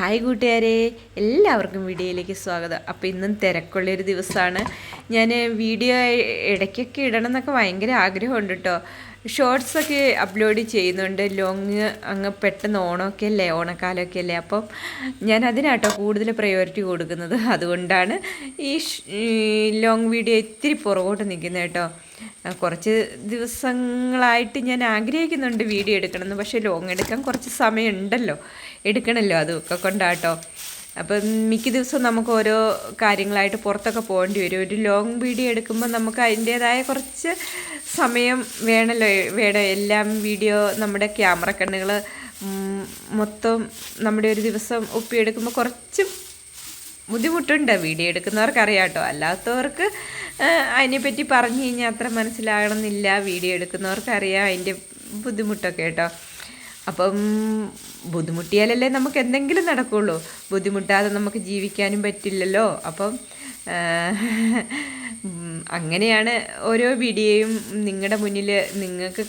Hi കൂട്ടുകാരെ എല്ലാവർക്കും വീഡിയോയിലേക്ക് സ്വാഗതം. അപ്പോൾ ഇന്നും തിരക്കുള്ളൊരു ദിവസമാണ്. ഞാൻ വീഡിയോ ഇടയ്ക്കൊക്കെ ഇടണം എന്നൊക്കെ ഭയങ്കര ആഗ്രഹമുണ്ട് കേട്ടോ ഷോർട്സൊക്കെ അപ്ലോഡ് ചെയ്യുന്നുണ്ട്. ലോങ് അങ്ങ് പെട്ടെന്ന് ഓണമൊക്കെ അല്ലേ? ഓണക്കാലമൊക്കെ അല്ലേ? അപ്പം ഞാൻ അതിനാട്ടോ കൂടുതൽ പ്രയോറിറ്റി കൊടുക്കുന്നത്. അതുകൊണ്ടാണ് ഈ ലോങ് വീഡിയോ ഇത്തിരി പുറകോട്ട് നിൽക്കുന്നത് കേട്ടോ. കുറച്ച് ദിവസങ്ങളായിട്ട് ഞാൻ ആഗ്രഹിക്കുന്നുണ്ട് വീഡിയോ എടുക്കണമെന്ന്. പക്ഷേ ലോങ് എടുക്കാൻ കുറച്ച് സമയമുണ്ടല്ലോ. എടുക്കണമല്ലോ അതൊക്കെ കൊണ്ടാട്ടോ. അപ്പം മിക്ക ദിവസവും നമുക്ക് ഓരോ കാര്യങ്ങളായിട്ട് പുറത്തൊക്കെ പോകേണ്ടി വരും. ഒരു ലോങ് വീഡിയോ എടുക്കുമ്പോൾ നമുക്ക് അതിന്റേതായ കുറച്ച് സമയം വേണമല്ലോ വേണം എല്ലാം വീഡിയോ നമ്മുടെ ക്യാമറ കണ്ണുകൾ മൊത്തം നമ്മുടെ ഒരു ദിവസം ഒപ്പിയെടുക്കുമ്പോൾ കുറച്ച് ബുദ്ധിമുട്ടുണ്ട്. വീഡിയോ എടുക്കുന്നവർക്ക് അറിയാട്ടോ. അല്ലാത്തവർക്ക് അതിനെപ്പറ്റി പറഞ്ഞു കഴിഞ്ഞാൽ അത്ര മനസ്സിലാകണമെന്നില്ല. വീഡിയോ എടുക്കുന്നവർക്ക് അറിയാം അതിന്റെ ബുദ്ധിമുട്ടൊക്കെ കേട്ടോ. അപ്പം ബുദ്ധിമുട്ടിയാലല്ലേ നമുക്ക് എന്തെങ്കിലും നടക്കുള്ളൂ. ബുദ്ധിമുട്ടാതെ നമുക്ക് ജീവിക്കാനും പറ്റില്ലല്ലോ. അപ്പം അങ്ങനെയാണ് ഓരോ വീഡിയോയും നിങ്ങളുടെ മുന്നിൽ നിങ്ങൾക്ക്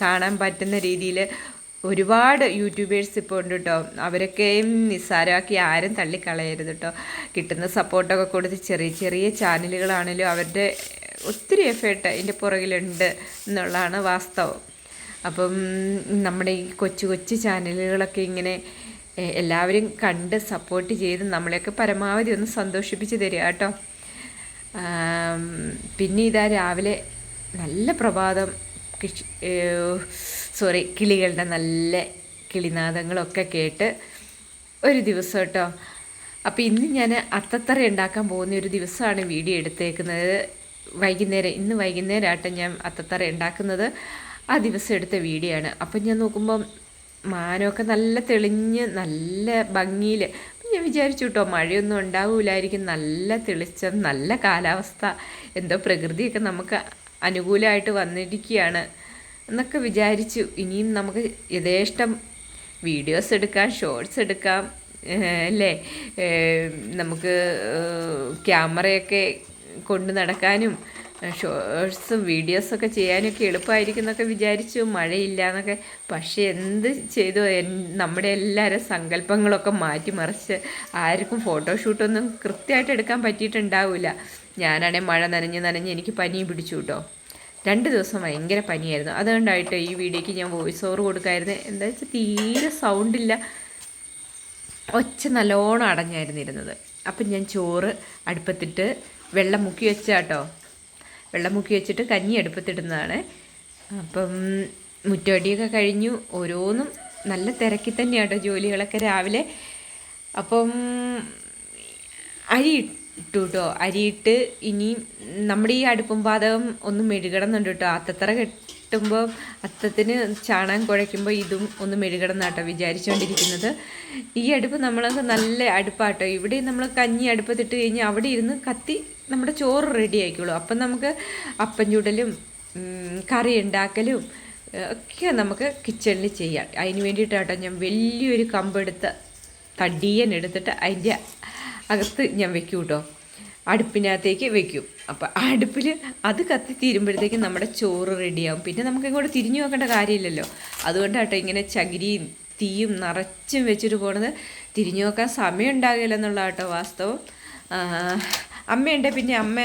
കാണാൻ പറ്റുന്ന രീതിയിൽ ഒരുപാട് യൂട്യൂബേഴ്സ് ഇപ്പോൾ ഉണ്ട് കേട്ടോ അവരൊക്കെയും നിസ്സാരമാക്കി ആരും തള്ളിക്കളയരുത് കേട്ടോ കിട്ടുന്ന സപ്പോർട്ടൊക്കെ കൊടുത്ത് ചെറിയ ചെറിയ ചാനലുകളാണെങ്കിലും അവരുടെ ഒത്തിരി എഫേർട്ട് അതിന്റെ പുറകിലുണ്ട് എന്നുള്ളതാണ് വാസ്തവം. അപ്പം നമ്മുടെ ഈ കൊച്ചു കൊച്ചു ചാനലുകളൊക്കെ ഇങ്ങനെ എല്ലാവരും കണ്ട് സപ്പോർട്ട് ചെയ്ത് നമ്മളെയൊക്കെ പരമാവധി ഒന്ന് സന്തോഷിപ്പിച്ച് തരിക കേട്ടോ. പിന്നെ ഇതാ രാവിലെ നല്ല പ്രഭാതം സോറി കിളികളുടെ നല്ല കിളിനാദങ്ങളൊക്കെ കേട്ട് ഒരു ദിവസം കേട്ടോ. അപ്പോൾ ഇന്ന് ഞാൻ അത്തത്തറ ഉണ്ടാക്കാൻ പോകുന്ന ഒരു ദിവസമാണ് വീഡിയോ എടുത്തേക്കുന്നത്. വൈകുന്നേരം ഇന്ന് വൈകുന്നേരം ആട്ടെ ഞാൻ അത്തത്തറ ഉണ്ടാക്കുന്നത്. ആ ദിവസം എടുത്ത വീഡിയോ ആണ്. അപ്പം ഞാൻ നോക്കുമ്പം മാനമൊക്കെ നല്ല തെളിഞ്ഞ് നല്ല ഭംഗിയിൽ ഞാൻ വിചാരിച്ചു കേട്ടോ മഴയൊന്നും ഉണ്ടാവില്ലായിരിക്കും നല്ല തെളിച്ചം നല്ല കാലാവസ്ഥ എന്തോ പ്രകൃതിയൊക്കെ നമുക്ക് അനുകൂലമായിട്ട് വന്നിരിക്കുകയാണ് എന്നൊക്കെ വിചാരിച്ചു. ഇനിയും നമുക്ക് യഥേഷ്ടം വീഡിയോസ് എടുക്കാം ഷോർട്സ് എടുക്കാം അല്ലേ? നമുക്ക് ക്യാമറയൊക്കെ കൊണ്ട് നടക്കാനും ഷോർട്സും വീഡിയോസൊക്കെ ചെയ്യാനൊക്കെ എളുപ്പമായിരിക്കും എന്നൊക്കെ വിചാരിച്ചു. മഴയില്ല എന്നൊക്കെ പക്ഷേ എന്ത് ചെയ്തു? നമ്മുടെ എല്ലാവരും സങ്കല്പങ്ങളൊക്കെ മാറ്റിമറിച്ച് ആർക്കും ഫോട്ടോഷൂട്ടൊന്നും കൃത്യമായിട്ട് എടുക്കാൻ പറ്റിയിട്ടുണ്ടാവില്ല. ഞാനാണെങ്കിൽ മഴ നനഞ്ഞ് നനഞ്ഞ് എനിക്ക് പനി പിടിച്ചു കേട്ടോ. രണ്ട് ദിവസം ഭയങ്കര പനിയായിരുന്നു. അതുകൊണ്ടായിട്ട് ഈ വീഡിയോയ്ക്ക് ഞാൻ വോയിസ് ഓവർ കൊടുക്കായിരുന്നു. എന്താ വെച്ചാൽ തീരെ സൗണ്ടില്ല ഒച്ച നല്ലോണം അടഞ്ഞായിരുന്നിരുന്നത്. അപ്പം ഞാൻ ചോറ് അടുപ്പത്തിട്ട് വെള്ളം മുക്കി വെച്ചാട്ടോ. വെള്ളം മുക്കി വെച്ചിട്ട് കഞ്ഞി എടുപ്പത്തിടുന്നതാണ് അപ്പം മുറ്റടിയൊക്കെ കഴിഞ്ഞു. ഓരോന്നും നല്ല തിരക്കി തന്നെയാണ് ജോലികളൊക്കെ രാവിലെ. അപ്പം അരി ഇട്ടു കേട്ടോ അരിയിട്ട് ഇനി നമ്മുടെ ഈ അടുപ്പും പാതകം ഒന്ന് മെഴുകണമെന്നുണ്ട് കേട്ടോ. അത്തത്തറ കെട്ടുമ്പോൾ അത്തത്തിന് ചാണകം കുഴയ്ക്കുമ്പോൾ ഇതും ഒന്ന് മെഴുകണം എന്നാട്ടോ വിചാരിച്ചുകൊണ്ടിരിക്കുന്നത് ഈ അടുപ്പ് നമ്മളൊക്കെ നല്ല അടുപ്പാട്ടോ. ഇവിടെ നമ്മൾ കഞ്ഞി അടുപ്പത്തിട്ട് കഴിഞ്ഞാൽ അവിടെ ഇരുന്ന് കത്തി നമ്മുടെ ചോറ് റെഡി ആയിക്കോളൂ. അപ്പം നമുക്ക് അപ്പം ചുടലും കറി ഉണ്ടാക്കലും ഒക്കെ നമുക്ക് കിച്ചണിൽ ചെയ്യാം. അതിന് വേണ്ടിയിട്ടാട്ടോ ഞാൻ വലിയൊരു കമ്പെടുത്ത് തടിയൻ എടുത്തിട്ട് അതിന്റെ അകത്ത് ഞാൻ വെക്കും കേട്ടോ അടുപ്പിനകത്തേക്ക് വെക്കും. അപ്പം അടുപ്പിൽ അത് കത്തി തീരുമ്പോഴത്തേക്കും നമ്മുടെ ചോറ് റെഡിയാവും പിന്നെ നമുക്ക് ഇങ്ങോട്ട് തിരിഞ്ഞു നോക്കേണ്ട കാര്യമില്ലല്ലോ. അതുകൊണ്ടാട്ടോ ഇങ്ങനെ ചകിരിയും തീയും നിറച്ചും വെച്ചിട്ട് പോണത്. തിരിഞ്ഞു നോക്കാൻ സമയം ഉണ്ടാകില്ല എന്നുള്ള കേട്ടോ വാസ്തവം അമ്മയുണ്ട് പിന്നെ അമ്മ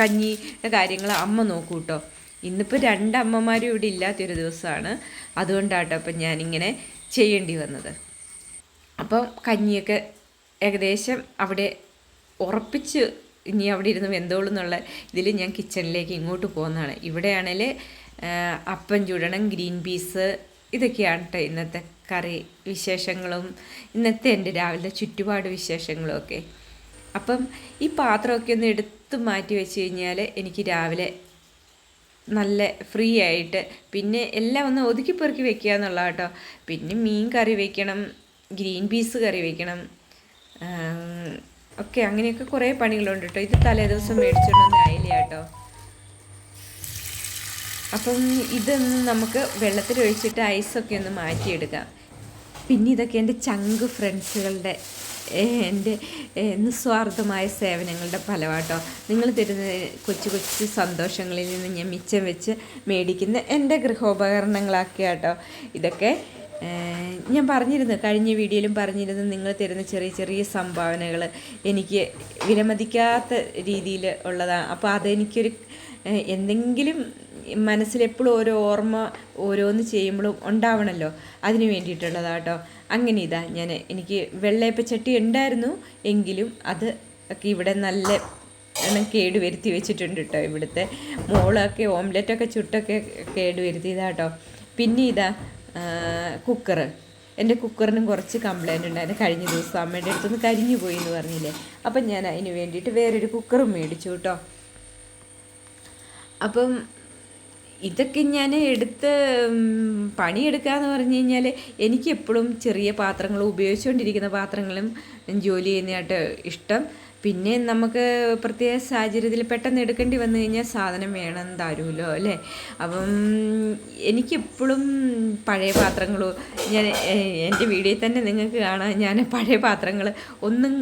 കഞ്ഞി കാര്യങ്ങൾ അമ്മ നോക്കൂ കേട്ടോ ഇന്നിപ്പോൾ രണ്ടമ്മമാരും ഇവിടെ ഇല്ലാത്തൊരു ദിവസമാണ് അതുകൊണ്ടാട്ടോ അപ്പം ഞാനിങ്ങനെ ചെയ്യേണ്ടി വന്നത്. അപ്പം കഞ്ഞിയൊക്കെ ഏകദേശം അവിടെ ഉറപ്പിച്ച് ഇനി അവിടെ ഇരുന്ന് വെന്തോളും എന്നുള്ള ഇതിൽ ഞാൻ കിച്ചണിലേക്ക് ഇങ്ങോട്ട് പോകുന്നതാണ്. ഇവിടെയാണെങ്കിൽ അപ്പം ചുടണം ഗ്രീൻ പീസ് ഇതൊക്കെയാണ് കേട്ടോ ഇന്നത്തെ കറി വിശേഷങ്ങളും. ഇന്നത്തെ എന്റെ രാവിലെ ചുറ്റുപാട് വിശേഷങ്ങളും ഒക്കെ അപ്പം ഈ പാത്രമൊക്കെ ഒന്ന് എടുത്ത് മാറ്റി വെച്ച് കഴിഞ്ഞാൽ എനിക്ക് രാവിലെ നല്ല ഫ്രീ ആയിട്ട് പിന്നെ എല്ലാം ഒന്ന് ഒതുക്കി പെറുക്കി വെക്കുക എന്നുള്ള കേട്ടോ. പിന്നെ മീൻ കറി വെക്കണം ഗ്രീൻ പീസ് കറി വെക്കണം ഒക്കെ അങ്ങനെയൊക്കെ കുറേ പണികളുണ്ട് കേട്ടോ. ഇത് തലേ ദിവസം മേടിച്ചുകൊണ്ടുവന്ന ആയില്ല കേട്ടോ. അപ്പം ഇതൊന്ന് നമുക്ക് വെള്ളത്തിൽ ഒഴിച്ചിട്ട് ഐസൊക്കെ ഒന്ന് മാറ്റിയെടുക്കാം. പിന്നെ ഇതൊക്കെ എന്റെ ചങ്ക് ഫ്രണ്ട്സുകളുടെ എന്റെ നിസ്വാർത്ഥമായ സേവനങ്ങളുടെ ഫലമാട്ടോ. നിങ്ങൾ തരുന്ന കൊച്ചു കൊച്ചു സന്തോഷങ്ങളിൽ നിന്ന് ഞാൻ മിച്ചം വെച്ച് മേടിക്കുന്ന എന്റെ ഗൃഹോപകരണങ്ങളാക്കിയാട്ടോ. ഇതൊക്കെ ഞാൻ പറഞ്ഞിരുന്നു കഴിഞ്ഞ വീഡിയോയിലും പറഞ്ഞിരുന്നു നിങ്ങൾ തരുന്ന ചെറിയ ചെറിയ സംഭാവനകൾ എനിക്ക് വിലമതിക്കാത്ത രീതിയിൽ ഉള്ളതാണ് അപ്പോൾ അതെനിക്കൊരു എന്തെങ്കിലും മനസ്സിലെപ്പോഴും ഓരോ ഓർമ്മ ഓരോന്ന് ചെയ്യുമ്പോഴും ഉണ്ടാവണമല്ലോ അതിന് വേണ്ടിയിട്ടുള്ളതാട്ടോ. അങ്ങനെ ഇതാ ഞാൻ എനിക്ക് വെള്ളയപ്പച്ചട്ടി ഉണ്ടായിരുന്നു. എങ്കിലും അത് ഒക്കെ ഇവിടെ നല്ല എണ്ണം കേടുവരുത്തി വെച്ചിട്ടുണ്ട് കേട്ടോ ഇവിടുത്തെ. മോളൊക്കെ ഓംലെറ്റൊക്കെ ചുട്ടൊക്കെ കേട് കേട്ടോ പിന്നെ ഇതാ കുക്കറ് എന്റെ കുക്കറിനും കുറച്ച് കംപ്ലൈന്റ് ഉണ്ടായിരുന്നു. കഴിഞ്ഞ ദിവസം അമ്മയുടെ അടുത്തുനിന്ന് കരിഞ്ഞു പോയി എന്ന് പറഞ്ഞില്ലേ. അപ്പം ഞാൻ അതിന് വേണ്ടിയിട്ട് വേറൊരു കുക്കറും മേടിച്ചു കേട്ടോ അപ്പം ഇതൊക്കെ ഞാൻ എടുത്ത് പണിയെടുക്കുക എന്ന് പറഞ്ഞു കഴിഞ്ഞാൽ എനിക്ക് എപ്പോഴും ചെറിയ പാത്രങ്ങൾ ഉപയോഗിച്ചുകൊണ്ടിരിക്കുന്ന പാത്രങ്ങളും ജോലി ചെയ്യുന്നതായിട്ട് ഇഷ്ടം. പിന്നെ നമുക്ക് പ്രത്യേക സാഹചര്യത്തിൽ പെട്ടെന്ന് എടുക്കേണ്ടി വന്നു കഴിഞ്ഞാൽ സാധനം വേണം തരുമല്ലോ അല്ലേ? അപ്പം എനിക്കെപ്പോഴും പഴയ പാത്രങ്ങൾ ഞാൻ എന്റെ വീഡിയോയിൽ തന്നെ നിങ്ങൾക്ക് കാണാം. ഞാൻ പഴയ പാത്രങ്ങൾ ഒന്നും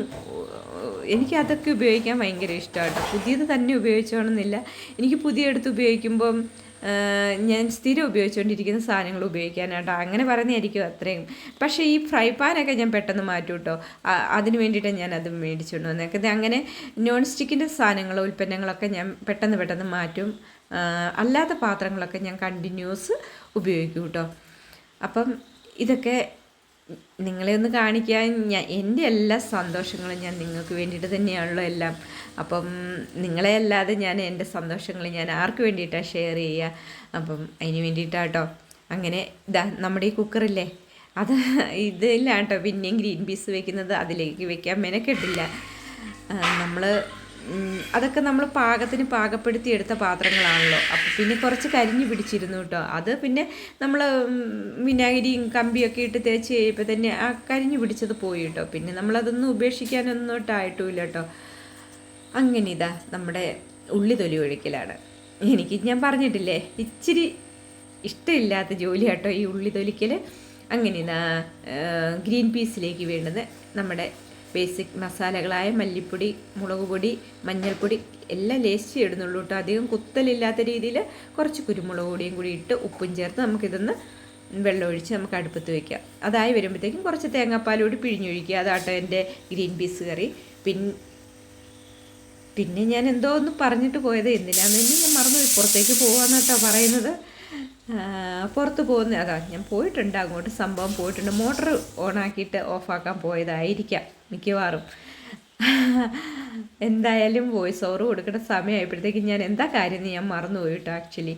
എനിക്ക് അതൊക്കെ ഉപയോഗിക്കാൻ ഭയങ്കര ഇഷ്ടമാണ് പുതിയത് തന്നെ ഉപയോഗിച്ചോണമെന്നില്ല എനിക്ക് പുതിയ എടുത്ത് ഉപയോഗിക്കുമ്പം ഞാൻ സ്ഥിരം ഉപയോഗിച്ചുകൊണ്ടിരിക്കുന്ന സാധനങ്ങൾ ഉപയോഗിക്കാനാട്ടോ. അങ്ങനെ പറയുന്നതായിരിക്കും അത്രയും. പക്ഷേ ഈ ഫ്രൈ പാനൊക്കെ ഞാൻ പെട്ടെന്ന് മാറ്റും കേട്ടോ അതിന് വേണ്ടിയിട്ട് ഞാൻ അത് മേടിച്ചുകൊണ്ട് വന്നേക്കുന്നത് അങ്ങനെ നോൺ സ്റ്റിക്കിന്റെ സാധനങ്ങൾ ഉൽപ്പന്നങ്ങളൊക്കെ ഞാൻ പെട്ടെന്ന് പെട്ടെന്ന് മാറ്റും. അല്ലാത്ത പാത്രങ്ങളൊക്കെ ഞാൻ കണ്ടിന്യൂസ് ഉപയോഗിക്കും കേട്ടോ അപ്പം ഇതൊക്കെ നിങ്ങളെ ഒന്ന് കാണിക്കാൻ ഞാൻ എന്റെ എല്ലാ സന്തോഷങ്ങളും ഞാൻ നിങ്ങൾക്ക് വേണ്ടിയിട്ട് തന്നെയാണല്ലോ എല്ലാം. അപ്പം നിങ്ങളെ അല്ലാതെ ഞാൻ എന്റെ സന്തോഷങ്ങൾ ഞാൻ ആർക്ക് വേണ്ടിയിട്ടാണ് ഷെയർ ചെയ്യുക? അപ്പം അതിന് വേണ്ടിയിട്ടാട്ടോ. അങ്ങനെ ഇതാ നമ്മുടെ ഈ കുക്കറില്ലേ അത് ഇതിലാട്ടോ പിന്നെയും ഗ്രീൻ പീസ് വെക്കുന്നത്. അതിലേക്ക് വെക്കാൻ മെനക്കെട്ടില്ല. നമ്മൾ അതൊക്കെ നമ്മൾ പാകത്തിന് പാകപ്പെടുത്തി എടുത്ത പാത്രങ്ങളാണല്ലോ. അപ്പോൾ പിന്നെ കുറച്ച് കരിഞ്ഞു പിടിച്ചിരുന്നു കേട്ടോ അത് പിന്നെ നമ്മൾ വിനാഗിരിയും കമ്പിയൊക്കെ ഇട്ട് തേച്ച് കഴിയുമ്പോൾ തന്നെ ആ കരിഞ്ഞു പിടിച്ചത് പോയി കേട്ടോ പിന്നെ നമ്മളതൊന്നും ഉപേക്ഷിക്കാനൊന്നും ഇട്ടായിട്ടുമില്ല കേട്ടോ അങ്ങനെ ഇതാ നമ്മുടെ ഉള്ളി തൊലി ഒഴിക്കലാണ്. എനിക്ക് ഞാൻ പറഞ്ഞിട്ടില്ലേ ഇച്ചിരി ഇഷ്ടമില്ലാത്ത ജോലി കേട്ടോ ഈ ഉള്ളി തൊലിക്കൽ അങ്ങനെ ഗ്രീൻ പീസിലേക്ക് വേണ്ടത് നമ്മുടെ ബേസിക് മസാലകളായ മല്ലിപ്പൊടി മുളക് പൊടി മഞ്ഞൾപ്പൊടി എല്ലാം ലേസ്റ്റ് ഇടുന്നുള്ളൂ കേട്ടോ അധികം കുത്തലില്ലാത്ത രീതിയിൽ കുറച്ച് കുരുമുളക് പൊടിയും കൂടി ഇട്ട് ഉപ്പും ചേർത്ത് നമുക്കിതൊന്ന് വെള്ളം ഒഴിച്ച് നമുക്ക് അടുപ്പത്ത് വയ്ക്കാം അതായി വരുമ്പോഴത്തേക്കും കുറച്ച് തേങ്ങാപ്പാലോട് പിഴിഞ്ഞൊഴിക്കുക. അതാട്ടോ എന്റെ ഗ്രീൻ പീസ് കറി. പിൻ പിന്നെ ഞാൻ എന്തോ ഒന്ന് പറഞ്ഞിട്ട് പോയത് എന്തിനാന്ന് ഞാൻ മറന്നുപോയി. പുറത്തേക്ക് പോകാമെന്നാട്ടോ പറയുന്നത്. പുറത്ത് പോകുന്ന അതാ ഞാൻ പോയിട്ടുണ്ട് അങ്ങോട്ട്. സംഭവം പോയിട്ടുണ്ട്. മോട്ടർ ഓണാക്കിയിട്ട് ഓഫാക്കാൻ പോയതായിരിക്കാം മിക്കവാറും. എന്തായാലും വോയിസ് ഓവർ കൊടുക്കേണ്ട സമയമായപ്പോഴത്തേക്ക് ഞാൻ എന്താ കാര്യം ഞാൻ മറന്നുപോയിട്ടോ ആക്ച്വലി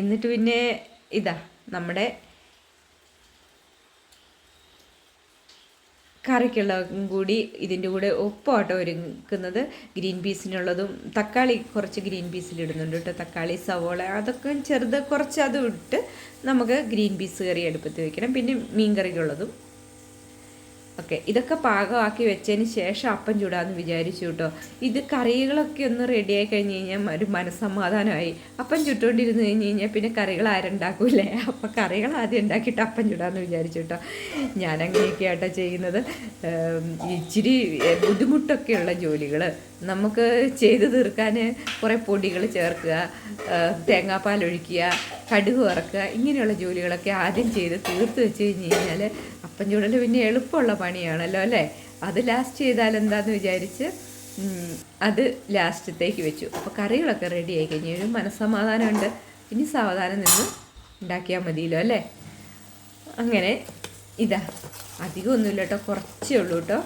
എന്നിട്ട് പിന്നെ ഇതാ നമ്മുടെ കറിക്കുള്ളതും കൂടി ഇതിന്റെ കൂടെ ഒപ്പാട്ടോ ഒരുക്കുന്നത്. ഗ്രീൻ പീസിനുള്ളതും തക്കാളി കുറച്ച് ഗ്രീൻ പീസിൽ ഇടുന്നുണ്ട് കേട്ടോ. തക്കാളി സവോള അതൊക്കെ ചെറുത് കുറച്ച് അതും ഇട്ട് നമുക്ക് ഗ്രീൻ പീസ് കറി അടുപ്പത്ത് വയ്ക്കണം പിന്നെ മീൻ കറിക്കുള്ളതും ഓക്കെ ഇതൊക്കെ പാകമാക്കി വെച്ചതിന് ശേഷം അപ്പം ചൂടാന്ന് വിചാരിച്ചു കേട്ടോ. ഇത് കറികളൊക്കെ ഒന്ന് റെഡിയായി കഴിഞ്ഞ് കഴിഞ്ഞാൽ ഒരു മനസ്സമാധാനമായി. അപ്പം ചുട്ടുകൊണ്ടിരുന്ന് കഴിഞ്ഞ് കഴിഞ്ഞാൽ പിന്നെ കറികൾ ആരുണ്ടാക്കൂലേ അപ്പം കറികൾ ആദ്യം ഉണ്ടാക്കിയിട്ട് അപ്പം ചൂടാന്ന് വിചാരിച്ചു കേട്ടോ. ഞാനങ്ങനെയൊക്കെ ആട്ടോ ചെയ്യുന്നത്. ഇച്ചിരി ബുദ്ധിമുട്ടൊക്കെയുള്ള ജോലികൾ നമുക്ക് ചെയ്തു തീർക്കാൻ കുറേ പൊടികൾ ചേർക്കുക തേങ്ങാപ്പാൽ ഒഴിക്കുക കടുക് വറക്കുക ഇങ്ങനെയുള്ള ജോലികളൊക്കെ ആദ്യം ചെയ്ത് തീർത്ത് വെച്ച് കഴിഞ്ഞ് കഴിഞ്ഞാൽ അപ്പം ചൂടൽ പിന്നെ എളുപ്പമുള്ള പണിയാണല്ലോ അല്ലേ? അത് ലാസ്റ്റ് ചെയ്താൽ എന്താന്ന് വിചാരിച്ച് അത് ലാസ്റ്റത്തേക്ക് വെച്ചു. അപ്പോൾ കറികളൊക്കെ റെഡി ആയി കഴിഞ്ഞു. ഒരു മനസ്സമാധാനമുണ്ട്. ഇനി സാവധാനം നിന്ന് ഉണ്ടാക്കിയാൽ മതിയല്ലോ അല്ലേ? അങ്ങനെ ഇതാ. അധികമൊന്നുമില്ല കേട്ടോ. കുറച്ചേ ഉള്ളൂ കേട്ടോ.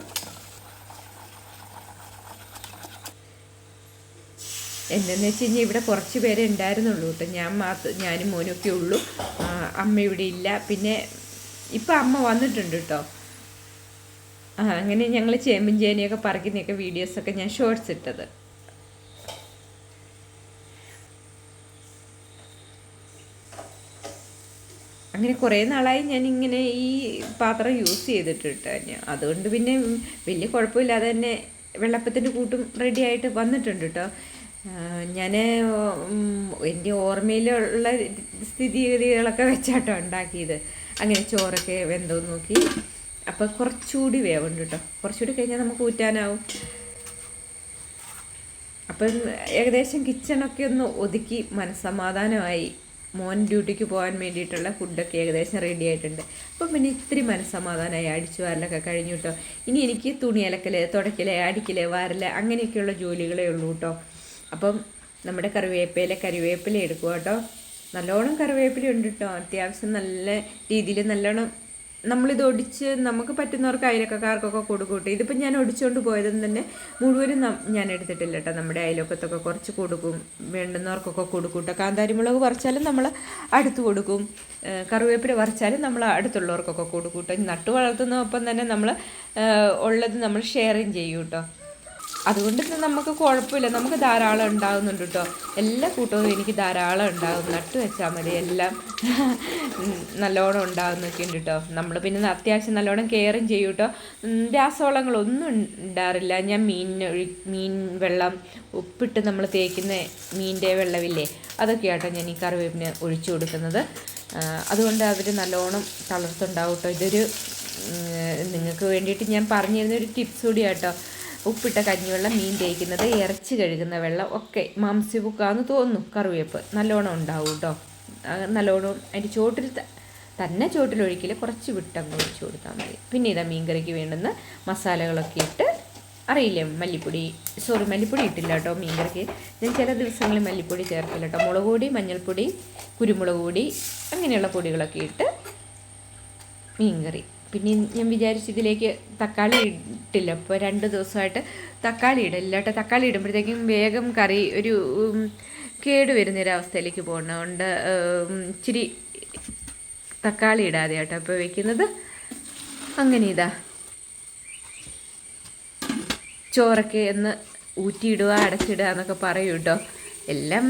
എന്തെന്ന് വെച്ച് കഴിഞ്ഞാൽ ഇവിടെ കുറച്ച് പേരെ ഉണ്ടായിരുന്നുള്ളൂ കേട്ടോ. ഞാൻ മാത്രം ഞാനും മോനും ഒക്കെ ഉള്ളൂ അമ്മ ഇവിടെ ഇല്ല. പിന്നെ ഇപ്പം അമ്മ വന്നിട്ടുണ്ട് കേട്ടോ ആ അങ്ങനെ ഞങ്ങൾ ചേമ്പും ചേനയൊക്കെ പറിക്കുന്നതൊക്കെ വീഡിയോസൊക്കെ ഞാൻ ഷോർട്സ് ഇട്ടത്. അങ്ങനെ കുറേ നാളായി ഞാൻ ഇങ്ങനെ ഈ പാത്രം യൂസ് ചെയ്തിട്ടിട്ട് അതുകൊണ്ട് പിന്നെ വലിയ കുഴപ്പമില്ലാതെ തന്നെ വെള്ളപ്പത്തിന്റെ കൂട്ടും റെഡി ആയിട്ട് വന്നിട്ടുണ്ട് കേട്ടോ ഞാൻ എന്റെ ഓർമ്മയിലുള്ള സ്ഥിതിഗതികളൊക്കെ വെച്ചാട്ടോ ഉണ്ടാക്കിയത്. അങ്ങനെ ചോറൊക്കെ വെന്തോ നോക്കി. അപ്പോൾ കുറച്ചുകൂടി വേവുണ്ട് കേട്ടോ കുറച്ചുകൂടി കഴിഞ്ഞാൽ നമുക്ക് ഊറ്റാനാവും. അപ്പം ഏകദേശം കിച്ചണൊക്കെ ഒന്ന് ഒതുക്കി മനസ്സമാധാനമായി മോൻ ഡ്യൂട്ടിക്ക് പോകാൻ വേണ്ടിയിട്ടുള്ള ഫുഡൊക്കെ ഏകദേശം റെഡി ആയിട്ടുണ്ട്. അപ്പം പിന്നെ ഇത്തിരി മനസ്സമാധാനമായി അടിച്ചു വാരലൊക്കെ കഴിഞ്ഞു കേട്ടോ ഇനി എനിക്ക് തുണി അലക്കൽ തുടക്കൽ അടിക്കൽ വാരൽ അങ്ങനെയൊക്കെയുള്ള ജോലികളേ ഉള്ളൂ കേട്ടോ അപ്പം നമ്മുടെ കറിവേപ്പില കറിവേപ്പില എടുക്കുക കേട്ടോ നല്ലോണം കറിവേപ്പില ഉണ്ട് കേട്ടോ അത്യാവശ്യം നല്ല രീതിയിൽ നല്ലോണം നമ്മളിത് ഒടിച്ച് നമുക്ക് പറ്റുന്നവർക്ക് അയലക്കാർക്കൊക്കെ കൊടുക്കൂട്ടെ ഇതിപ്പോൾ ഞാൻ ഒടിച്ചുകൊണ്ട് പോയതെന്ന് തന്നെ മുഴുവനും ഞാൻ എടുത്തിട്ടില്ല കേട്ടോ നമ്മുടെ അയലൊക്കത്തൊക്കെ കുറച്ച് കൊടുക്കും വേണ്ടുന്നവർക്കൊക്കെ കൊടുക്കൂട്ടോ കാന്താരിമുളക് പറിച്ചാലും നമ്മൾ അടുത്ത് കൊടുക്കും കറിവേപ്പില പറിച്ചാലും നമ്മൾ അടുത്തുള്ളവർക്കൊക്കെ കൊടുക്കൂട്ടോ കേട്ടോ നട്ടു വളർത്തുന്നതൊപ്പം തന്നെ നമ്മൾ ഉള്ളത് നമ്മൾ ഷെയറിങ് ചെയ്യും കേട്ടോ അതുകൊണ്ട് ഇത് നമുക്ക് കുഴപ്പമില്ല. നമുക്ക് ധാരാളം ഉണ്ടാകുന്നുണ്ട് കേട്ടോ. എല്ലാ കൂട്ടവും എനിക്ക് ധാരാളം ഉണ്ടാകും നട്ടു വെച്ചാൽ മതി. എല്ലാം നല്ലോണം ഉണ്ടാകുന്നൊക്കെ ഉണ്ട് കേട്ടോ. നമ്മൾ പിന്നെ അത്യാവശ്യം നല്ലോണം കെയറും ചെയ്യും കേട്ടോ. രാസവളങ്ങളൊന്നും ഉണ്ടാറില്ല. ഞാൻ മീൻ മീൻ വെള്ളം ഉപ്പിട്ട് നമ്മൾ തേക്കുന്ന മീനിന്റെ വെള്ളമില്ലേ അതൊക്കെയാട്ടോ ഞാൻ ഈ കറിവേപ്പിന് ഒഴിച്ചു കൊടുക്കുന്നത്. അതുകൊണ്ട് അവർ നല്ലോണം തളർത്തുണ്ടാവും കേട്ടോ. ഇതൊരു നിങ്ങൾക്ക് വേണ്ടിയിട്ട് ഞാൻ പറഞ്ഞിരുന്നൊരു ടിപ്സ് കൂടിയാട്ടോ ഉപ്പിട്ട കഞ്ഞിവെള്ളം മീൻ തേക്കുന്നത് ഇറച്ചി കഴുകുന്ന വെള്ളം ഒക്കെ മാംസ്യബുക്കാന്ന് തോന്നുന്നു. കറിവേപ്പ് നല്ലോണം ഉണ്ടാവും കേട്ടോ നല്ലോണം അതിന്റെ ചോട്ടിൽ തന്നെ ചോട്ടിലൊഴിക്കൽ കുറച്ച് വിട്ടങ്ങ് ഒഴിച്ചു കൊടുത്താൽ മതി. പിന്നെ ഇതാ മീൻകറിക്ക് വേണ്ടുന്ന മസാലകളൊക്കെ ഇട്ട് അറിയില്ലേ മല്ലിപ്പൊടി സോറി മല്ലിപ്പൊടി ഇട്ടില്ല കേട്ടോ മീൻകറിക്ക്. ഞാൻ ചില ദിവസങ്ങളിൽ മല്ലിപ്പൊടി ചേർക്കില്ല കേട്ടോ മുളക് പൊടി മഞ്ഞൾപ്പൊടി കുരുമുളക് പൊടി അങ്ങനെയുള്ള പൊടികളൊക്കെ ഇട്ട് മീൻകറി പിന്നെ ഞാൻ വിചാരിച്ചു ഇതിലേക്ക് തക്കാളി ഇട്ടില്ല. അപ്പോൾ രണ്ട് ദിവസമായിട്ട് തക്കാളി ഇടില്ല കേട്ടോ തക്കാളി ഇടുമ്പോഴത്തേക്കും വേഗം കറി ഒരു കേട് വരുന്നൊരവസ്ഥയിലേക്ക് പോകുന്നതുകൊണ്ട് ഇച്ചിരി തക്കാളി ഇടാതെ കേട്ടോ ഇപ്പോൾ വെക്കുന്നത് അങ്ങനെ ഇതാ. ചോറൊക്കെ എന്ന് ഊറ്റിയിടുക അടച്ചിടുക എന്നൊക്കെ പറയൂ കേട്ടോ. എല്ലാം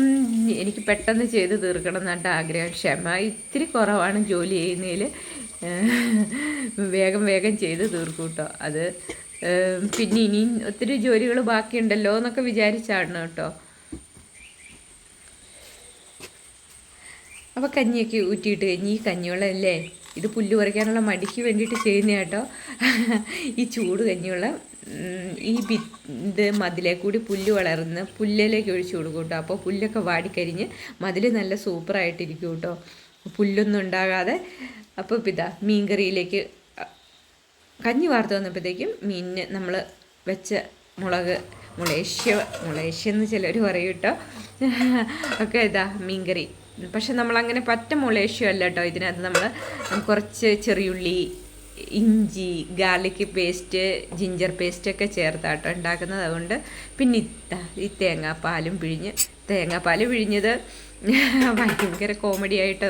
എനിക്ക് പെട്ടെന്ന് ചെയ്ത് തീർക്കണം എന്നാണ് ആഗ്രഹം. ക്ഷമ ഇത്തിരി കുറവാണ് ജോലി ചെയ്യുന്നതിൽ വേഗം വേഗം ചെയ്ത് തീർക്കും കേട്ടോ അത് പിന്നെ ഇനിയും ഒത്തിരി ജോലികൾ ബാക്കിയുണ്ടല്ലോ എന്നൊക്കെ വിചാരിച്ചാണ് കേട്ടോ അപ്പോൾ കഞ്ഞിയൊക്കെ ഊറ്റിയിട്ട് കഴിഞ്ഞ് ഈ കഞ്ഞിവെള്ളമല്ലേ ഇത് പുല്ല് പറിക്കാനുള്ള മടിക്ക് വേണ്ടിയിട്ട് ചെയ്യുന്ന കേട്ടോ ഈ ചൂട് കഞ്ഞിവെള്ളം ഈ ബി ഇത് മതിലെ കൂടി പുല്ല് വളർന്ന് പുല്ലിലേക്ക് ഒഴിച്ചു കൊടുക്കും കേട്ടോ അപ്പോൾ പുല്ലൊക്കെ വാടിക്കരിഞ്ഞ് മതിൽ നല്ല സൂപ്പറായിട്ടിരിക്കും കേട്ടോ പുല്ലൊന്നും ഉണ്ടാകാതെ അപ്പോൾ ഇപ്പം ഇതാ മീൻകറിയിലേക്ക് കഞ്ഞി വാർത്ത് വന്നപ്പോഴത്തേക്കും മീനിന് നമ്മൾ വെച്ച മുളക് മുളേശ്യ മുളേഷ്യ എന്ന് ചിലർ പറയും കേട്ടോ. ഒക്കെ ഇതാ മീൻകറി. പക്ഷെ നമ്മളങ്ങനെ പറ്റ മുളേശ്യം അല്ല കേട്ടോ ഇതിനകത്ത് നമ്മൾ കുറച്ച് ചെറിയുള്ളി ഇഞ്ചി ഗാർലിക് പേസ്റ്റ് ജിഞ്ചർ പേസ്റ്റ് ഒക്കെ ചേർത്താട്ടോ ഉണ്ടാക്കുന്നത്. അതുകൊണ്ട് പിന്നെ ഇത്ത ഈ തേങ്ങാപ്പാലും പിഴിഞ്ഞ് തേങ്ങാപ്പാൽ പിഴിഞ്ഞത് ഭയങ്കര കോമഡി ആയിട്ട്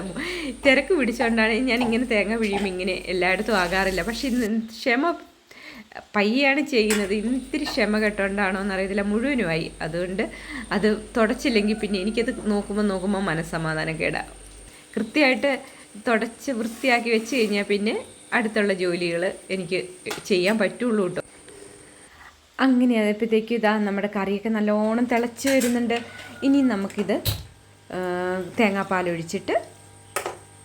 തിരക്ക് പിടിച്ചുകൊണ്ടാണ് ഞാൻ ഇങ്ങനെ തേങ്ങ പിഴിയുമ്പോൾ ഇങ്ങനെ എല്ലായിടത്തും ആകാറില്ല. പക്ഷെ ഇന്ന് ക്ഷമ പയ്യാണ് ചെയ്യുന്നത്. ഇന്ന് ഇത്തിരി ക്ഷമ കെട്ടോണ്ടാണോ എന്നറിയത്തില്ല. മുഴുവനുമായി. അതുകൊണ്ട് അത് തുടച്ചില്ലെങ്കിൽ പിന്നെ എനിക്കത് നോക്കുമ്പോൾ നോക്കുമ്പോൾ മനസ്സമാധാനം കേടാ. കൃത്യമായിട്ട് തുടച്ച് വൃത്തിയാക്കി വെച്ച് കഴിഞ്ഞാൽ പിന്നെ അടുത്തുള്ള ജോലികൾ എനിക്ക് ചെയ്യാൻ പറ്റുള്ളൂ കേട്ടോ. അങ്ങനെ ആയപ്പോഴത്തേക്കും ഇതാ നമ്മുടെ കറിയൊക്കെ നല്ലോണം തിളച്ച് വരുന്നുണ്ട്. ഇനി നമുക്കിത് തേങ്ങാപ്പാലൊഴിച്ചിട്ട്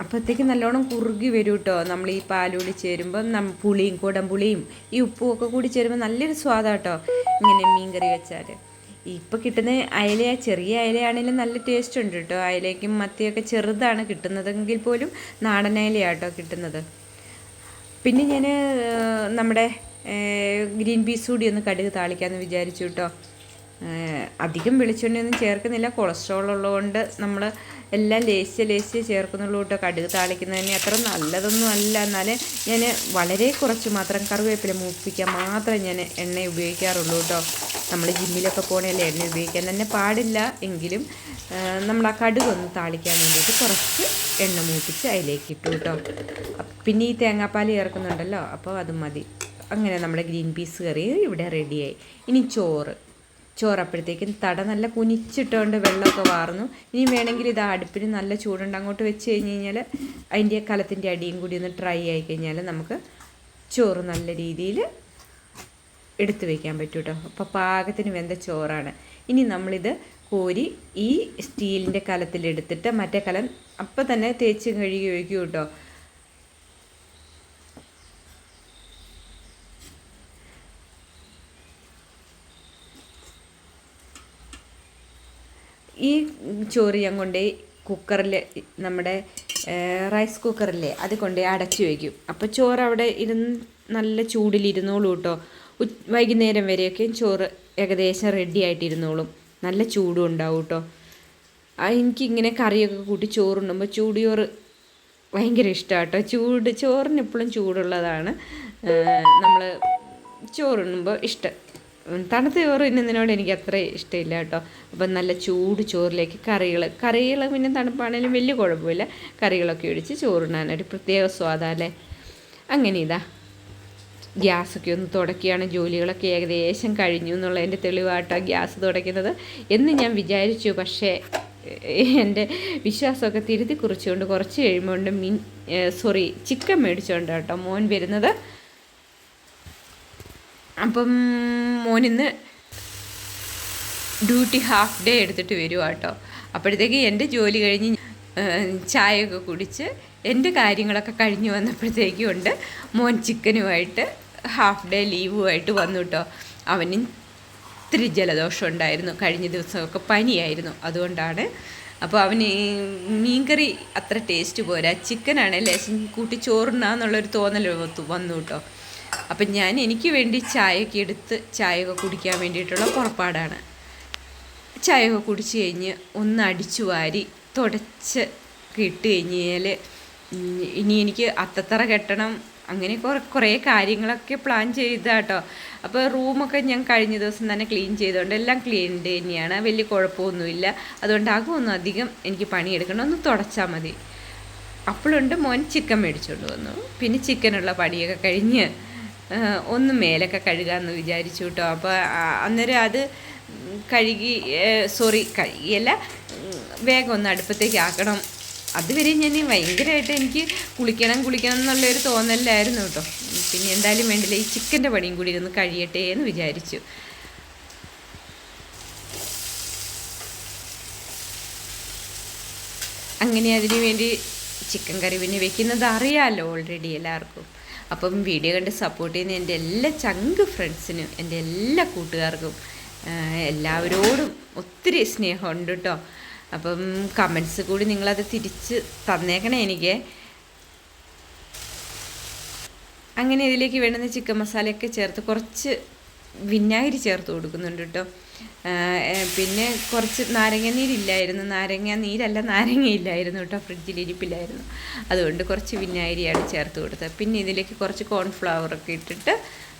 അപ്പോഴത്തേക്ക് നല്ലോണം കുറുകി വരും കേട്ടോ. നമ്മൾ ഈ പാലൂടി ചേരുമ്പോൾ നം പുളിയും കുടംപുളിയും ഈ ഉപ്പും ഒക്കെ കൂടി ചേരുമ്പോൾ നല്ലൊരു സ്വാദാണ് കേട്ടോ. ഇങ്ങനെ മീൻ കറി വെച്ചാൽ. ഇപ്പോൾ കിട്ടുന്ന അയല ചെറിയ അയലയാണെങ്കിലും നല്ല ടേസ്റ്റ് ഉണ്ട് കേട്ടോ. അയലയ്ക്കും മത്തിയൊക്കെ ചെറുതാണ് കിട്ടുന്നതെങ്കിൽ പോലും നാടൻ അയലയാട്ടോ കിട്ടുന്നത്. പിന്നെ ഞാൻ നമ്മുടെ ഗ്രീൻ പീസ് കൂടി ഒന്ന് കടുക് താളിക്കാമെന്ന് വിചാരിച്ചു കേട്ടോ അധികം വെളിച്ചെണ്ണയൊന്നും ചേർക്കുന്നില്ല. കൊളസ്ട്രോൾ ഉള്ളതുകൊണ്ട് നമ്മൾ എല്ലാം ലേസ്യ ലേസ്യ ചേർക്കുന്നുള്ളൂ കേട്ടോ. കടുക് താളിക്കുന്നതിന് അത്ര നല്ലതൊന്നും അല്ല. എന്നാലും ഞാൻ വളരെ കുറച്ച് മാത്രം കറിവേപ്പില മൂപ്പിക്കാൻ മാത്രം ഞാൻ എണ്ണ ഉപയോഗിക്കാറുള്ളൂ കേട്ടോ. നമ്മൾ ജിമ്മിലൊക്കെ പോകണല്ലേ എണ്ണ ഉപയോഗിക്കാൻ തന്നെ പാടില്ല. എങ്കിലും നമ്മൾ ആ കടുക് ഒന്ന് താളിക്കാൻ വേണ്ടിയിട്ട് കുറച്ച് എണ്ണ മൂപ്പിച്ച് അതിലേക്ക് ഇട്ടു കേട്ടോ. പിന്നെ ഈ തേങ്ങാപ്പാൽ ചേർക്കുന്നുണ്ടല്ലോ. അപ്പോൾ അത് മതി. അങ്ങനെ നമ്മുടെ ഗ്രീൻ പീസ് കറി ഇവിടെ റെഡിയായി. ഇനി ചോറ്. ചോറ് അപ്പോഴത്തേക്കും തട നല്ല കുനിച്ചിട്ടുകൊണ്ട് വെള്ളമൊക്കെ വാർന്നു. ഇനി വേണമെങ്കിൽ ഇത് അടുപ്പിന് നല്ല ചൂടുണ്ട്. അങ്ങോട്ട് വെച്ച് കഴിഞ്ഞ് കഴിഞ്ഞാൽ അതിന്റെ കലത്തിന്റെ അടിയും കൂടി ഒന്ന് ഡ്രൈ ആയി കഴിഞ്ഞാൽ നമുക്ക് ചോറ് നല്ല രീതിയിൽ എടുത്തു വയ്ക്കാൻ പറ്റും കേട്ടോ അപ്പോൾ പാകത്തിന് വെന്ത ചോറാണ്. ഇനി നമ്മളിത് കോരി ഈ സ്റ്റീലിന്റെ കലത്തിലെടുത്തിട്ട് മറ്റേ കലം അപ്പം തന്നെ തേച്ച് കഴുകി ഒഴിക്കും കേട്ടോ ഈ ചോറ് ഞാൻ കൊണ്ടേ കുക്കറിൽ നമ്മുടെ റൈസ് കുക്കറില്ലേ അത് കൊണ്ട് അടച്ചു വയ്ക്കും അപ്പോൾ ചോറ് അവിടെ ഇരുന്ന് നല്ല ചൂടിലിരുന്നോളൂ കേട്ടോ വൈകുന്നേരം വരെയൊക്കെ ചോറ് ഏകദേശം റെഡി ആയിട്ടിരുന്നോളും. നല്ല ചൂടും ഉണ്ടാവും കേട്ടോ എനിക്കിങ്ങനെ കറിയൊക്കെ കൂട്ടി ചോറുണ്ടുമ്പോൾ ചൂടിയോറ് ഭയങ്കര ഇഷ്ടമാണ് കേട്ടോ ചൂട് ചോറിന് എപ്പോഴും ചൂടുള്ളതാണ്. നമ്മൾ ചോറുണ്ണുമ്പോൾ ഇഷ്ടം. തണുത്ത ചോറ് തിന്നുന്നതിനോട് എനിക്ക് അത്ര ഇഷ്ടമില്ല കേട്ടോ. അപ്പം നല്ല ചൂട് ചോറിലേക്ക് കറികൾ കറികൾ പിന്നെ തണുപ്പാണെങ്കിലും വലിയ കുഴപ്പമില്ല. കറികളൊക്കെ ഒഴിച്ച് ചോറുണ്ണാനൊരു പ്രത്യേക സ്വാദല്ലേ അങ്ങനെ ഇതാ. ഗ്യാസൊക്കെ ഒന്ന് തുടക്കുകയാണ് ജോലികളൊക്കെ ഏകദേശം കഴിഞ്ഞു എന്നുള്ളതിന്റെ തെളിവായിട്ടാണ് ഗ്യാസ് തുടയ്ക്കുന്നത്. എന്ന് ഞാൻ വിചാരിച്ചു. പക്ഷേ എന്റെ വിശ്വാസമൊക്കെ തിരുത്തി കുറിച്ചുകൊണ്ട് കുറച്ച് കഴിയുമ്പോൾ മീൻ സോറി ചിക്കൻ മേടിച്ചുകൊണ്ട് കേട്ടോ മോൻ വരുന്നത്. അപ്പം മോനിന്ന് ഡ്യൂട്ടി ഹാഫ് ഡേ എടുത്തിട്ട് വരുവാ കേട്ടോ അപ്പോഴത്തേക്ക് എന്റെ ജോലി കഴിഞ്ഞ് ചായയൊക്കെ കുടിച്ച് എന്റെ കാര്യങ്ങളൊക്കെ കഴിഞ്ഞ് വന്നപ്പോഴത്തേക്കും ഉണ്ട് മോൻ ചിക്കനുമായിട്ട് ഹാഫ് ഡേ ലീവുമായിട്ട് വന്നു കേട്ടോ അവനും ഇത്തിരി ജലദോഷം ഉണ്ടായിരുന്നു. കഴിഞ്ഞ ദിവസമൊക്കെ പനിയായിരുന്നു. അതുകൊണ്ടാണ് അപ്പോൾ അവന് മീൻകറി അത്ര ടേസ്റ്റ് പോരാ. ചിക്കനാണ് ലേശം കൂട്ടി ചോറുണ്ണാന്നുള്ളൊരു തോന്നൽ വന്നു കേട്ടോ അപ്പം ഞാൻ എനിക്ക് വേണ്ടി ചായയൊക്കെ എടുത്ത് ചായയൊക്കെ കുടിക്കാൻ വേണ്ടിയിട്ടുള്ള പുറപ്പാടാണ്. ചായയൊക്കെ കുടിച്ച് കഴിഞ്ഞ് ഒന്ന് അടിച്ചു വാരി തുടച്ച് കഴിഞ്ഞ് കഴിഞ്ഞാൽ ഇനി എനിക്ക് അത്തത്തറ കെട്ടണം. അങ്ങനെ കുറേ കുറേ കാര്യങ്ങളൊക്കെ പ്ലാൻ ചെയ്താട്ടോ അപ്പോൾ റൂമൊക്കെ ഞാൻ കഴിഞ്ഞ ദിവസം തന്നെ ക്ലീൻ ചെയ്തുകൊണ്ട് എല്ലാം ക്ലീൻ തന്നെയാണ്. വലിയ കുഴപ്പമൊന്നുമില്ല. അതുകൊണ്ട് അകമൊന്നും അധികം എനിക്ക് പണിയെടുക്കണം ഒന്ന് തുടച്ചാൽ മതി. അപ്പോഴുണ്ട് മോൻ ചിക്കൻ മേടിച്ചുകൊണ്ട് വന്നു. പിന്നെ ചിക്കനുള്ള പണിയൊക്കെ കഴിഞ്ഞ് ഒന്ന് മേലൊക്കെ കഴുകാമെന്ന് വിചാരിച്ചു കേട്ടോ അപ്പോൾ അന്നേരം അത് കഴുകി സോറി കഴുകിയല്ല വേഗം ഒന്ന് അടുപ്പത്തേക്ക് ആക്കണം. അതുവരെ ഞാൻ ഭയങ്കരമായിട്ട് എനിക്ക് കുളിക്കണം കുളിക്കണം എന്നുള്ളൊരു തോന്നലായിരുന്നു കേട്ടോ പിന്നെ എന്തായാലും വേണ്ടില്ല ഈ ചിക്കന്റെ പണിയും കൂടി ഒന്ന് കഴിയട്ടെ എന്ന് വിചാരിച്ചു. അങ്ങനെ അതിനു വേണ്ടി ചിക്കൻ കറി പിന്നെ വെക്കുന്നത് അറിയാമല്ലോ ഓൾറെഡി എല്ലാവർക്കും. അപ്പം വീഡിയോ കണ്ട് സപ്പോർട്ട് ചെയ്യുന്ന എന്റെ എല്ലാ ചങ്ക് ഫ്രണ്ട്സിനും എന്റെ എല്ലാ കൂട്ടുകാർക്കും എല്ലാവരോടും ഒത്തിരി സ്നേഹമുണ്ട് കേട്ടോ അപ്പം കമൻസ് കൂടി നിങ്ങളത് തിരിച്ച് തന്നേക്കണേ എനിക്ക്. അങ്ങനെ ഇതിലേക്ക് വേണ്ടുന്ന ചിക്കൻ മസാലയൊക്കെ ചേർത്ത് കുറച്ച് വിനാഗിരി ചേർത്ത് കൊടുക്കുന്നുണ്ട് കേട്ടോ പിന്നെ കുറച്ച് നാരങ്ങ നീരില്ലായിരുന്നു. നാരങ്ങ നീരല്ല നാരങ്ങ ഇല്ലായിരുന്നു കേട്ടോ ഫ്രിഡ്ജിൽ ഇരിപ്പില്ലായിരുന്നു. അതുകൊണ്ട് കുറച്ച് വിനാഗിരിയാണ് ചേർത്ത് കൊടുത്തത്. പിന്നെ ഇതിലേക്ക് കുറച്ച് കോൺഫ്ലവറൊക്കെ ഇട്ടിട്ട്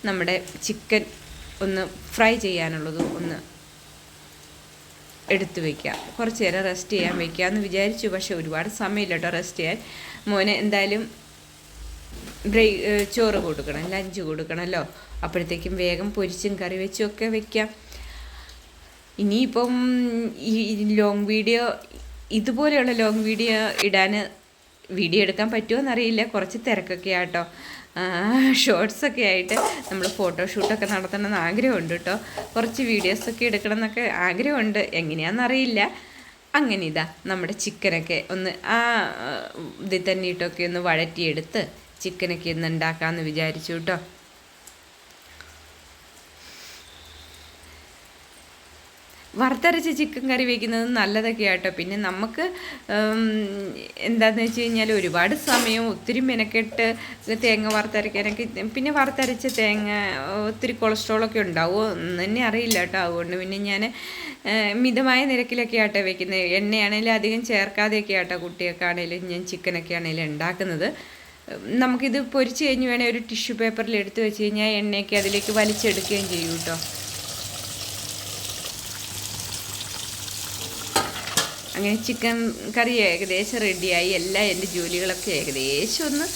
നമ്മുടെ ചിക്കൻ ഒന്ന് ഫ്രൈ ചെയ്യാനുള്ളത് ഒന്ന് എടുത്തു വയ്ക്കുക കുറച്ച് നേരം റെസ്റ്റ് ചെയ്യാൻ വയ്ക്കുക എന്ന് വിചാരിച്ചു. പക്ഷേ ഒരുപാട് സമയമില്ല കേട്ടോ റെസ്റ്റ് ചെയ്യാൻ. മോനെ എന്തായാലും ബ്രേക്ക് ചോറ് കൊടുക്കണം ലഞ്ച് കൊടുക്കണമല്ലോ അപ്പോഴത്തേക്കും വേഗം പൊരിച്ചും കറി വെച്ചും ഒക്കെ വെക്കാം. ഇനിയിപ്പം ഈ ലോങ് വീഡിയോ ഇതുപോലെയുള്ള ലോങ് വീഡിയോ ഇടാൻ വീഡിയോ എടുക്കാൻ പറ്റുമോ എന്നറിയില്ല കുറച്ച് തിരക്കൊക്കെ ആട്ടോ. ഷോർട്സൊക്കെ ആയിട്ട് നമ്മൾ ഫോട്ടോഷൂട്ടൊക്കെ നടത്തണമെന്ന് ആഗ്രഹമുണ്ട് കേട്ടോ കുറച്ച് വീഡിയോസൊക്കെ എടുക്കണം എന്നൊക്കെ ആഗ്രഹമുണ്ട്. എങ്ങനെയാണെന്നറിയില്ല അങ്ങനെ ഇതാ നമ്മുടെ ചിക്കനൊക്കെ ഒന്ന് ആ ഇതിൽ തന്നെ ഇട്ടൊക്കെ ഒന്ന് വഴറ്റിയെടുത്ത് ചിക്കനൊക്കെ ഇന്ന് ഉണ്ടാക്കാമെന്ന് വിചാരിച്ചു കേട്ടോ വറുത്തരച്ച് ചിക്കൻ കറി വയ്ക്കുന്നത് നല്ലതൊക്കെ ആട്ടോ. പിന്നെ നമുക്ക് എന്താണെന്ന് വെച്ച് കഴിഞ്ഞാൽ ഒരുപാട് സമയം ഒത്തിരി മെനക്കെട്ട് തേങ്ങ വറുത്തരയ്ക്കാനൊക്കെ പിന്നെ വറുത്തരച്ച തേങ്ങ ഒത്തിരി കൊളസ്ട്രോളൊക്കെ ഉണ്ടാവുമോ എന്ന് തന്നെ അറിയില്ല കേട്ടോ അതുകൊണ്ട് പിന്നെ ഞാൻ മിതമായ നിരക്കിലൊക്കെ ആട്ടോ വെക്കുന്നത്. എണ്ണയാണെങ്കിലും അധികം ചേർക്കാതെയൊക്കെ ആട്ടോ കുട്ടിയൊക്കെ ആണെങ്കിലും ഞാൻ ചിക്കനൊക്കെ ആണെങ്കിലും ഉണ്ടാക്കുന്നത്. നമുക്കിത് പൊരിച്ച് കഴിഞ്ഞ് വേണേൽ ഒരു ടിഷ്യൂ പേപ്പറിൽ എടുത്ത് വെച്ച് കഴിഞ്ഞാൽ എണ്ണയൊക്കെ അതിലേക്ക് വലിച്ചെടുക്കുകയും ചെയ്യും കേട്ടോ. അങ്ങനെ ചിക്കൻ കറി ഏകദേശം റെഡിയായി എല്ലാ എന്റെ ജോലികളൊക്കെ ഏകദേശം ഒന്ന്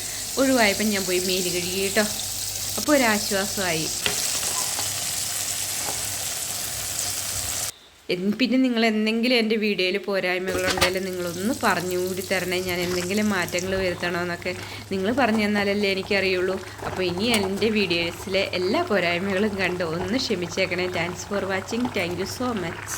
ഒഴിവായപ്പം ഞാൻ പോയി മീൻ കഴുകി കേട്ടോ. അപ്പോൾ ഒരാശ്വാസമായി. പിന്നെ നിങ്ങൾ എന്തെങ്കിലും എന്റെ വീഡിയോയിൽ പോരായ്മകളുണ്ടെങ്കിൽ നിങ്ങളൊന്ന് പറഞ്ഞുകൂടി തരണേ. ഞാൻ എന്തെങ്കിലും മാറ്റങ്ങൾ വരുത്തണമെന്നൊക്കെ നിങ്ങൾ പറഞ്ഞു തന്നാലല്ലേ എനിക്കറിയുള്ളൂ. അപ്പോൾ ഇനി എന്റെ വീഡിയോസിലെ എല്ലാ പോരായ്മകളും കണ്ട് ഒന്ന് ക്ഷമിച്ചേക്കണേ. Thanks for watching thank so much